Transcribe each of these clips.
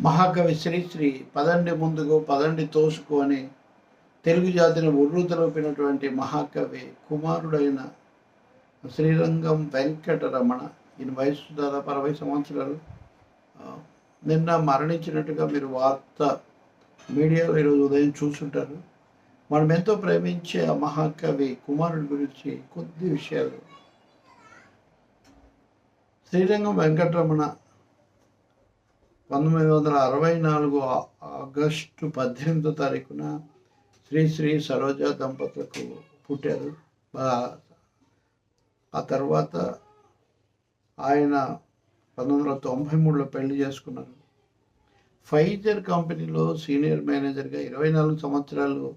మహాకవి శ్రీశ్రీ పదండి ముందుకు పదండి తోసుకు అని తెలుగు జాతిని ఉర్రూతలోపినటువంటి మహాకవి కుమారుడైన శ్రీరంగం వెంకటరమణ. ఈయన వయసు దాదాపు అరవై సంవత్సరాలు. నిన్న మరణించినట్టుగా మీరు వార్త మీడియాలో ఈరోజు ఉదయం చూసుంటారు మనం ఎంతో ప్రేమించే ఆ మహాకవి కుమారుడి గురించి కొద్ది విషయాలు. శ్రీరంగం వెంకటరమణ పంతొమ్మిది వందల అరవై నాలుగు ఆగస్టు పద్దెనిమిదో తారీఖున శ్రీ శ్రీ సరోజ దంపతులకు పుట్టారు. ఆ- ఆ తర్వాత ఆయన పంతొమ్మిది వందల తొంభై మూడులో పెళ్ళి చేసుకున్నారు. ఫైజర్ కంపెనీలో సీనియర్ మేనేజర్గా ఇరవై నాలుగు సంవత్సరాలు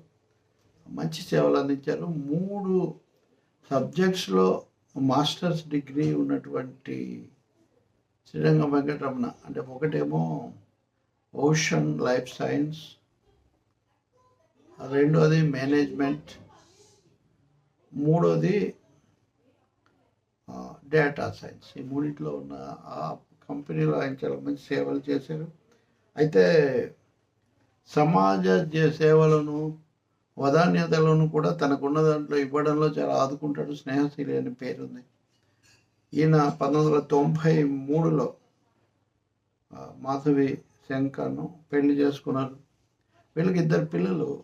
మంచి సేవలు అందించారు. మూడు సబ్జెక్ట్స్లో మాస్టర్స్ డిగ్రీ ఉన్నటువంటి శ్రీరంగం వెంకటరమణ. అంటే ఒకటేమో ఓషన్ లైఫ్ సైన్స్ రెండోది మేనేజ్మెంట్ మూడోది డేటా సైన్స్. ఈ మూడింటిలో ఉన్న ఆ కంపెనీలో ఆయన చాలా మంచి సేవలు చేశారు. అయితే సమాజ సేవలను వదాన్యతలను కూడా తనకున్న దాంట్లో ఇవ్వడంలో చాలా ఆదుకుంటాడు స్నేహశీలి అనే పేరుంది. ఈయన పంతొమ్మిది వందల తొంభై మూడులో మాధవి శంకర్ను పెళ్ళి చేసుకున్నారు. వీళ్ళకి ఇద్దరు పిల్లలు.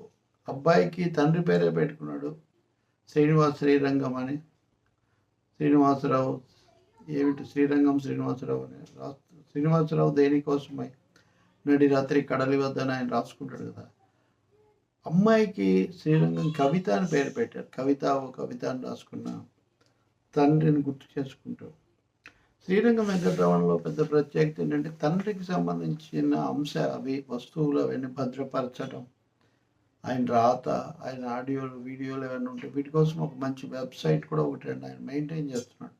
అబ్బాయికి తండ్రి పేరే పెట్టుకున్నాడు శ్రీనివాస్ శ్రీరంగం అని. శ్రీనివాసరావు ఏమిటి శ్రీరంగం శ్రీనివాసరావు అని రాస్తూ శ్రీనివాసరావు దేనికోసమై నడి రాత్రి కడలి వద్దని ఆయన రాసుకుంటాడు కదా. అమ్మాయికి శ్రీరంగం కవిత అని పేరు పెట్టారు. కవిత ఓ కవిత అని రాసుకున్న తండ్రిని గుర్తు చేసుకుంటూ శ్రీరంగం వెంకటరమణలో పెద్ద ప్రత్యేకత ఏంటంటే తండ్రికి సంబంధించిన అంశ అవి వస్తువులు అవన్నీ భద్రపరచడం. ఆయన రాత ఆయన ఆడియోలు వీడియోలు ఏమైనా ఉంటే వీటి కోసం ఒక మంచి వెబ్సైట్ కూడా ఒకటి అండి. ఆయన మెయింటైన్ చేస్తున్నాడు.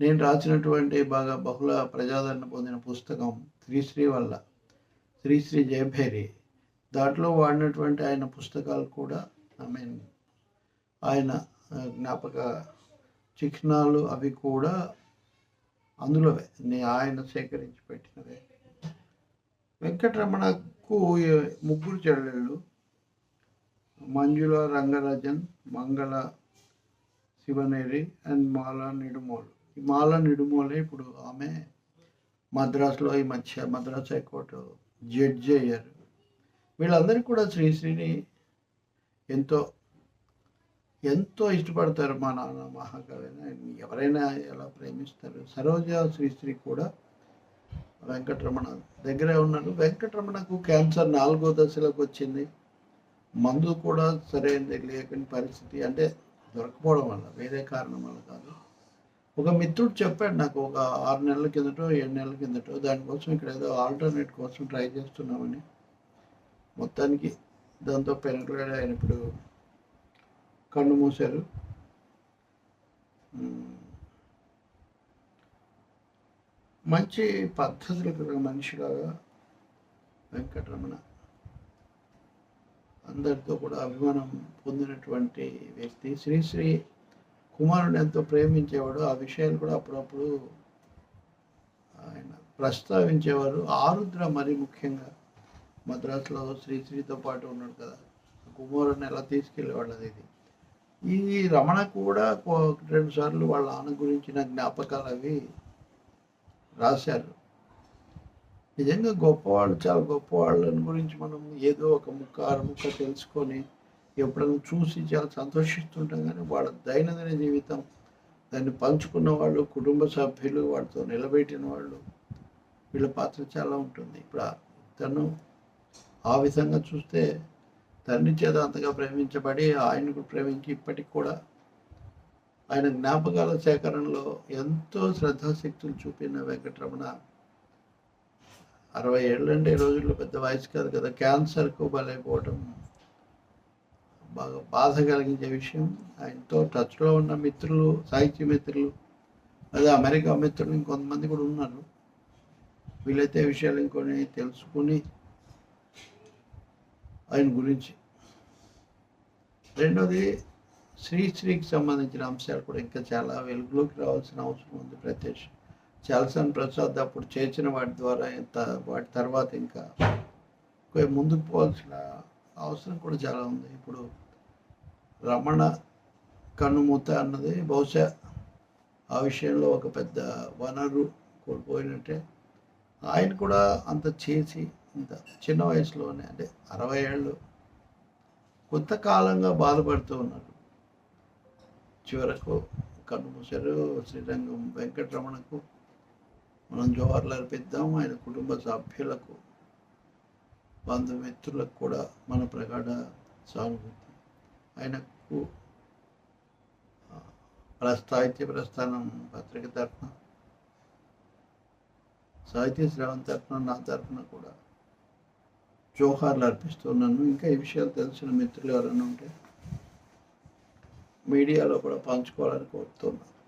నేను రాసినటువంటి బాగా బహుళ ప్రజాదరణ పొందిన పుస్తకం శ్రీశ్రీ వల్ల శ్రీశ్రీ జయభేరి. దాంట్లో వాడినటువంటి ఆయన పుస్తకాలు కూడా ఐ మీన్ ఆయన జ్ఞాపక చిహ్నాలు అవి కూడా అందులోవే. నే- ఆయన సేకరించి పెట్టినవే. వెంకటరమణకు ముగ్గురు చెల్లెళ్ళు. మంజుల రంగరాజన్ మంగళ శివనేరి అండ్ మాలా నిడుమోలు. ఈ మాలా నిడుమోలే ఇప్పుడు ఆమె మద్రాసులో ఈ మధ్య మద్రాస్ హైకోర్టు జడ్జి అయ్యారు. వీళ్ళందరికీ కూడా శ్రీశ్రీని ఎంతో ఎంతో ఇష్టపడతారు మా నాన్న మహాకవి ఎవరైనా ఎలా ప్రేమిస్తారు? సరోజ శ్రీశ్రీ కూడా వెంకటరమణ దగ్గరే ఉన్నారు వెంకటరమణకు క్యాన్సర్ నాలుగో దశలోకి వచ్చింది. మందు కూడా సరైనది లేకని పరిస్థితి అంటే దొరకపోవడం వల్ల వేరే కారణం వల్ల కాదు. ఒక మిత్రుడు చెప్పాడు నాకు ఒక ఆరు నెలల కిందటో ఏడు నెలల కిందటో దానికోసం ఇక్కడ ఏదో ఆల్టర్నేట్ కోసం ట్రై చేస్తున్నామని. మొత్తానికి దాంతో పెనకలాడి ఆయన ఇప్పుడు కన్ను మూశారు. మంచి పద్ధతులు కలిగిన మనిషిలాగా వెంకటరమణ. అందరితో కూడా అభిమానం పొందినటువంటి వ్యక్తి. శ్రీశ్రీ కుమారుడు ఎంతో ప్రేమించేవాడు. ఆ విషయాలు కూడా అప్పుడప్పుడు ఆయన ప్రస్తావించేవారు. ఆరుద్ర మరి ముఖ్యంగా మద్రాసులో శ్రీశ్రీతో పాటు ఉన్నాడు కదా. కుమారుడిని ఎలా తీసుకెళ్ళేవాళ్ళది అది ఇది? ఈ రమణ కూడా రెండు సార్లు వాళ్ళ ఆన గురించిన జ్ఞాపకాలు అవి రాశారు. నిజంగా గొప్పవాళ్ళు చాలా గొప్పవాళ్ళని గురించి మనం ఏదో ఒక ముక్క అర ముక్క తెలుసుకొని ఎప్పుడైనా చూసి చాలా సంతోషిస్తుంటాం కానీ వాళ్ళ దైనందిన జీవితం దాన్ని పంచుకున్న వాళ్ళు కుటుంబ సభ్యులు వాళ్ళతో నిలబెట్టిన వాళ్ళు వీళ్ళ పాత్ర చాలా ఉంటుంది. ఇప్పుడు తను ఆ విధంగా చూస్తే తండ్రి చేత అంతగా ప్రేమించబడి ఆయనకు ప్రేమించి ఇప్పటికి కూడా ఆయన జ్ఞాపకాల సేకరణలో ఎంతో శ్రద్ధాశక్తులు చూపిన వెంకటరమణ. అరవై ఏళ్ళు అంటే ఈ రోజుల్లో పెద్ద వయసు కాదు కదా. క్యాన్సర్కు బలైపోవడం బాగా బాధ కలిగించే విషయం. ఆయనతో టచ్లో ఉన్న మిత్రులు సాహిత్య మిత్రులు అదే అమెరికా మిత్రులు ఇంకొంతమంది కూడా ఉన్నారు. వీలైతే విషయాలు ఇంకొని తెలుసుకుని ఆయన గురించి రెండోది శ్రీశ్రీకి సంబంధించిన అంశాలు కూడా ఇంకా చాలా వెలుగులోకి రావాల్సిన అవసరం ఉంది ప్రత్యక్ష. చాల్సన్ ప్రసాద్ అప్పుడు చేసిన వాటి ద్వారా ఇంత వాటి తర్వాత ఇంకా ముందుకు పోవాల్సిన అవసరం కూడా చాలా ఉంది. ఇప్పుడు రమణ కన్నుమూత అన్నది బహుశా ఆ విషయంలో ఒక పెద్ద వనరు కోల్పోయినట్టే ఆయన కూడా అంత చేసి ఇంత చిన్న వయసులోనే అంటే అరవై ఏళ్ళు కొంతకాలంగా బాధపడుతూ ఉన్నారు చివరకు కన్నుమూసారు శ్రీరంగం వెంకటరమణకు మనం జోహార్లు అర్పిద్దాం ఆయన కుటుంబ సభ్యులకు బంధుమిత్రులకు కూడా మన ప్రగాఢ సానుభూతి. ఆయనకు ఆ, సాహిత్య ప్రస్థానం పత్రిక తరఫున సాహిత్య శ్రవణ తరఫున నా తరఫున కూడా జోహార్లు అర్పిస్తున్నాను. ఇంకా ఈ విషయాలు తెలిసిన మిత్రులు ఎవరైనా ఉంటే మీడియాలో కూడా పంచుకోవాలని కోరుతున్నాను.